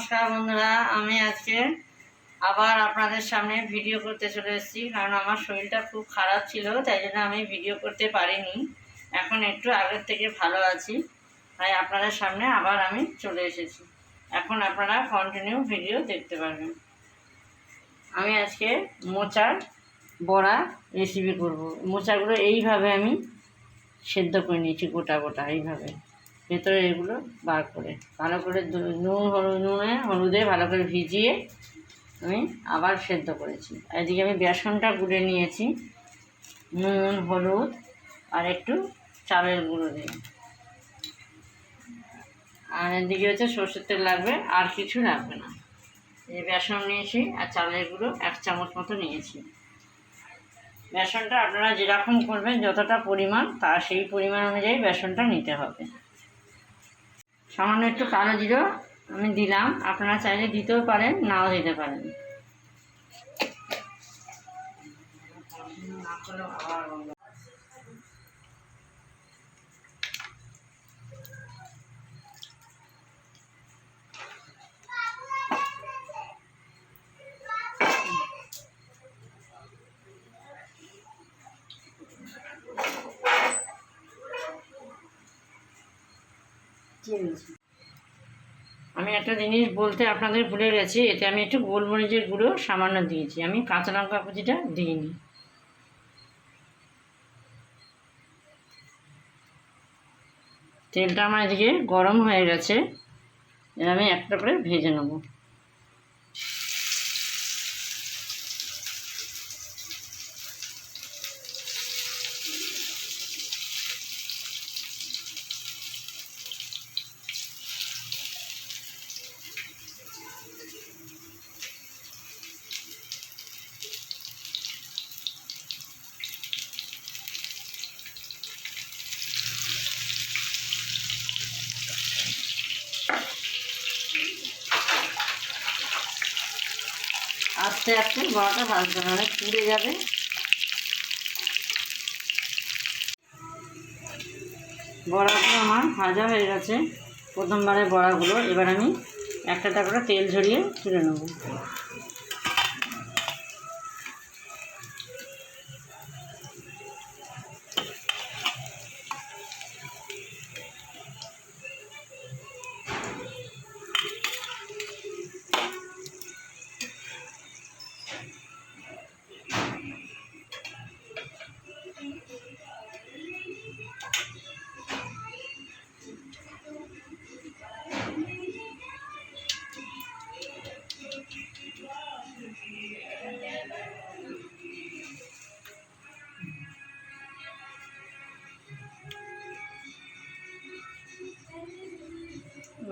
নমস্কার বন্ধুরা, আমি আজকে আবার আপনাদের সামনে ভিডিও করতে চলে এসেছি। কারণ আমার শরীরটা খুব খারাপ ছিল, তাই জন্য আমি ভিডিও করতে পারিনি। এখন একটু আগের থেকে ভালো আছি, তাই আপনাদের সামনে আবার আমি চলে এসেছি। এখন আপনারা কন্টিনিউ ভিডিও দেখতে পারবেন। আমি আজকে মোচার বড়া রেসিপি করব। মোচাগুলো এইভাবে আমি সেদ্ধ করে নিয়েছি, গোটা গোটা এইভাবে। ভেতরে এগুলো বার করে। ভালো করে নুন, হলুদ, নুনে হলুদে ভালো করে ভিজিয়ে আমি আবার সেদ্ধ করেছি। আর এদিকে আমি বেসনটা গুলে নিয়েছি। নুন, হলুদ আর একটু চালের গুঁড়ো দিয়ে। আর এদিকে হচ্ছে সর্ষের তেল লাগবে, আর কিছু লাগবে না। এই বেসন নিয়েছি আর চালের গুঁড়ো এক চামচ মতো নিয়েছি। বেসনটা আপনারা যেরকম করবেন, যতটা পরিমাণ, তা সেই পরিমাণ অনুযায়ী বেসনটা নিতে হবে। সামান্য একটু কালো জিরো আমি দিলাম। আপনারা চাইলে দিতেও পারেন নাও দিতে পারেন। আমি একটা জিনিস বলতে আপনাদের ভুলে গেছি, এতে আমি একটু গোলমরিচের গুঁড়ো সামান্য দিয়েছি। আমি কাঁচা লঙ্কা কুচিটা দিইনি। তেলটা আমার এদিকে গরম হয়ে গেছে আমি একটা করে ভেজে নেব। আস্তে আস্তে বড়াটা হবে অনেক পুড়ে যাবে। বড়াগুলো আমার ভাজা হয়ে গেছে। প্রথমবারে বড়াগুলো। এবার আমি একটা একটা করে তেল ঝরিয়ে তুলে নেব।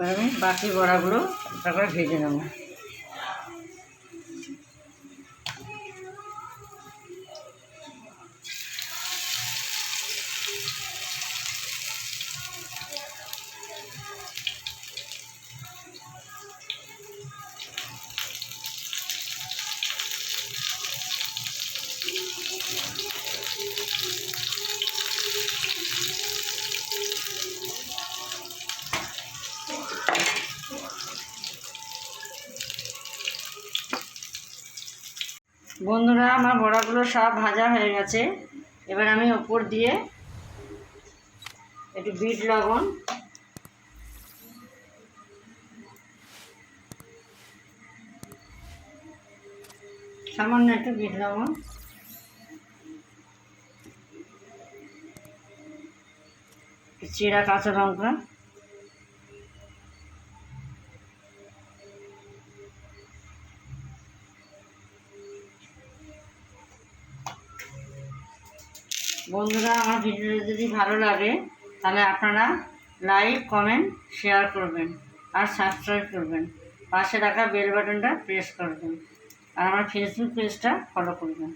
আমি বাকি বড়াগুলো তারপরে ভেজে নেব। বন্ধুরা, আমার বড়াগুলো সব ভাজা হয়ে গেছে। এবার আমি ওপর দিয়ে একটু বিট লবণ। সামান্য একটু বিট লবণ। চিরা কাঁচা লঙ্কা। বন্ধুরা, আমার ভিডিও যদি ভালো লাগে, তাহলে আপনারা লাইক কমেন্ট শেয়ার করবেন আর সাবস্ক্রাইব করবেন। পাশে রাখা বেল বাটনটা প্রেস করবেন আর আমার ফেসবুক পেজটা ফলো করবেন।